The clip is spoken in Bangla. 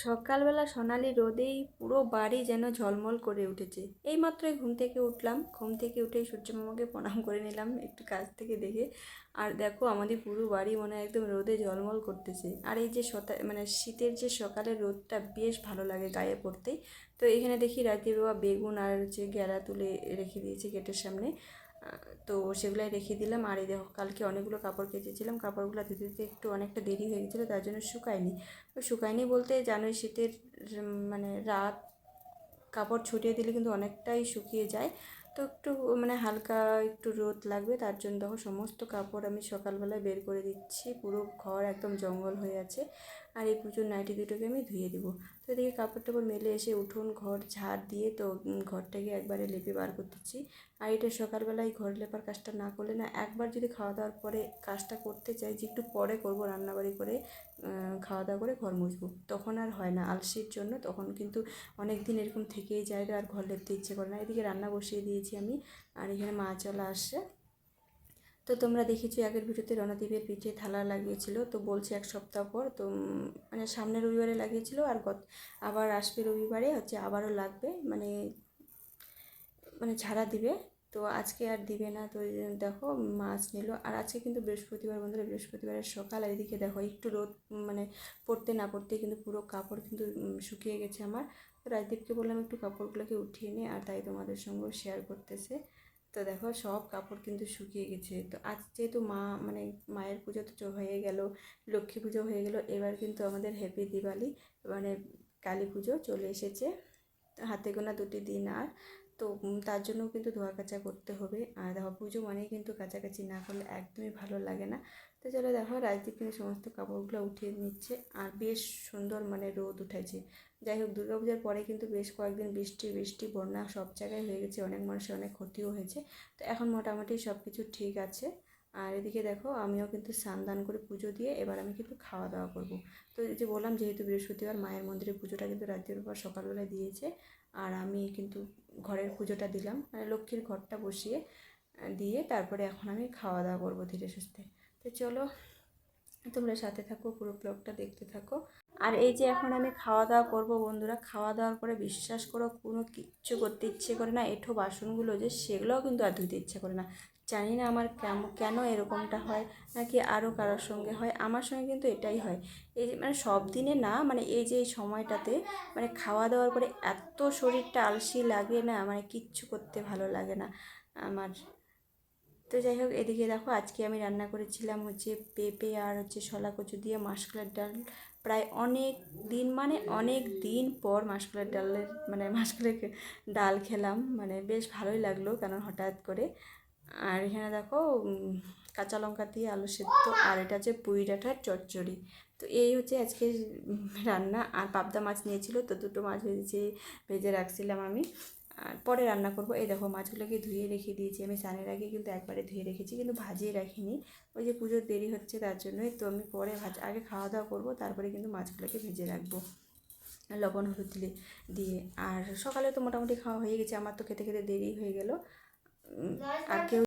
সকালবেলা সোনালি রোদেই পুরো বাড়ি যেন ঝলমল করে উঠেছে। এই মাত্রই ঘুম থেকে উঠলাম। ঘুম থেকে উঠেই সূর্যমামাকে প্রণাম করে নিলাম একটু কাছ থেকে দেখে। আর দেখো আমাদের পুরো বাড়ি মনে হয় একদম রোদে ঝলমল করতেছে। আর এই যে সতা মানে শীতের যে সকালের রোদটা বেশ ভালো লাগে গায়ে পড়তেই। তো এখানে দেখি রাতের বাবা বেগুন আর হচ্ছে গ্যাড়া তুলে রেখে দিয়েছে গেটের সামনে। তো সেগুলাই রেখে দিলাম। আর এই দেখো, কালকে অনেকগুলো কাপড় কেচেছিলাম। কাপড়গুলো ধুতে ধুতে একটু অনেকটা দেরি হয়ে গেছিল, তার জন্য শুকায়নি। শুকায়নি বলতে জানোই শীতের মানে রাত, কাপড় ছড়িয়ে দিলে কিন্তু অনেকটাই শুকিয়ে যায়। তো একটু মানে হালকা একটু রোদ লাগবে, তার জন্য দেখো সমস্ত কাপড় আমি সকালবেলায় বের করে দিচ্ছি। পুরো ঘর একদম জঙ্গল হয়ে আছে। আর এই পুজোর নাইটি দুটোকে আমি ধুয়ে দিব। এদিকে কাপড় টাপড় মেলে এসে উঠোন, ঘর, ঝাড় দিয়ে তো ঘরটাকে একবারে লেপে বার করতেছি। আর এটা সকালবেলায় ঘর লেপার কাজটা না করলে না, একবার যদি খাওয়া দাওয়ার পরে কাজটা করতে চাই যে একটু পরে করব রান্নাবাড়ি করে খাওয়া দাওয়া করে ঘর মুছবো, তখন আর হয় না। আলসির জন্য তখন কিন্তু অনেক দিন এরকম থেকেই যায়, আর ঘর লেপতে ইচ্ছে করে না। এদিকে রান্না বসিয়ে দিয়েছি আমি, আর এখানে মা চলা আসছে। তো তোমরা দেখেছ আগের ভিডিওতে রণদীপের পিঠে থালা লাগিয়েছিল, তো বলছে এক সপ্তাহ পর, তো মানে সামনের রবিবারে লাগিয়েছিল আর গত, আবার আসবে রবিবারে, হচ্ছে আবারও লাগবে মানে মানে ঝাড়া দিবে, তো আজকে আর দিবে না, তো দেখো মাছ নিল। আর আজকে কিন্তু বৃহস্পতিবার বন্ধুরা, বৃহস্পতিবারের সকাল এদিকে দেখো একটু রোদ মানে পড়তে না পড়তে কিন্তু পুরো কাপড় কিন্তু শুকিয়ে গেছে আমার। তো রাজদীপকে বললাম একটু কাপড়গুলোকে উঠিয়ে নে, আর তাই তোমাদের সঙ্গেও শেয়ার করতেছে। তো দেখো সব কাপড় কিন্তু শুকিয়ে গেছে। তো আজ যেহেতু মা মানে মায়ের পুজো তো হয়ে গেল, লক্ষ্মী পুজো হয়ে গেল, এবার কিন্তু আমাদের হ্যাপি দিওয়ালি মানে কালী পুজো চলে এসেছে। হাতে গোনা দুটি দিন আর, তো তার জন্য কিন্তু ধোয়া কাচা করতে হবে। আর দেখো পুজো মানেই কিন্তু কাছাকাছি না করলে একদমই ভালো লাগে না। তো চলো দেখো রাজদীপ কিন্তু সমস্ত কাপড়গুলো উঠিয়ে নিচ্ছে, আর বেশ সুন্দর মানে রোদ উঠেছে। যাই হোক দুর্গাপূজার পরে কিন্তু বেশ কয়েকদিন বৃষ্টি বৃষ্টি, বন্যা সব জায়গায় হয়ে গেছে, অনেক মানুষের অনেক ক্ষতিও হয়েছে। তো এখন মোটামুটি সব কিছু ঠিক আছে। আর এদিকে দেখো, আমিও কিন্তু স্নান দান করে পুজো দিয়ে এবার আমি কিন্তু খাওয়া দাওয়া করব। তো এই যে বললাম, যেহেতু বৃহস্পতিবার মায়ের মন্দিরে পুজোটা কিন্তু রাজ্যের উপর সকালবেলায় দিয়েছে, আর আমি কিন্তু ঘরের পুজোটা দিলাম মানে লক্ষ্মীর ঘরটা বসিয়ে দিয়ে তারপরে এখন আমি খাওয়া দাওয়া করব ধীরে সুস্থে। তো চলো তোমরা সাথে থাকো, পুরো ব্লগটা দেখতে থাকো। আর এই যে এখন আমি খাওয়া দাওয়া করব বন্ধুরা খাওয়া দাওয়ার পরে বিশ্বাস করো, কোনো কিচ্ছু করতে ইচ্ছে করে না, এঠো বাসনগুলো যে সেগুলোও কিন্তু আর ধুতে ইচ্ছে করে না। জানি না আমার কেমন কেন এরকমটা হয়, নাকি আরও কারোর সঙ্গে হয়, আমার সঙ্গে কিন্তু এটাই হয়। এই যে মানে সব দিনে না মানে এই যে এই সময়টাতে মানে খাওয়া দাওয়ার পরে এত শরীরটা আলসি লাগে না মানে কিচ্ছু করতে ভালো লাগে না আমার। তো যাই হোক, এদিকে দেখো আজকে আমি রান্না করেছিলাম হচ্ছে পেঁপে আর হচ্ছে শলা কচু দিয়ে মাসকলার ডাল। প্রায় অনেক দিন মানে অনেক দিন পর মাসকলার ডালের মানে মাসকলার ডাল খেলাম। মানে বেশ ভালোই লাগল কারণ হঠাৎ করে। আর এখানে দেখো কাঁচা লঙ্কা দিয়ে আলু সেদ্ধ আর এটা হচ্ছে পুঁই ডাঁটার চচ্চড়ি। তো এই হচ্ছে আজকে রান্না। আর পাবদা মাছ নিয়েছিল, তো দুটো মাছ ভেজে ভেজে রাখছিলাম আমি। আর পরে রান্না করব। এই দেখো মাছগুলোকে ধুয়ে রেখে দিয়েছি আমি স্নানের আগে কিন্তু একবারে ধুয়ে রেখেছি, কিন্তু ভাজিয়ে রাখিনি। ওই যে পুজোর দেরি হচ্ছে তার জন্যই, তো আমি পরে ভাজ, আগে খাওয়া দাওয়া করব, তারপরে কিন্তু মাছগুলোকে ভেজে রাখব। লবণ হলুদ দিলে, দিয়ে। আর সকালে তো মোটামুটি খাওয়া হয়ে গেছে, আমার তো খেতে খেতে দেরি হয়ে গেল। আর কেউ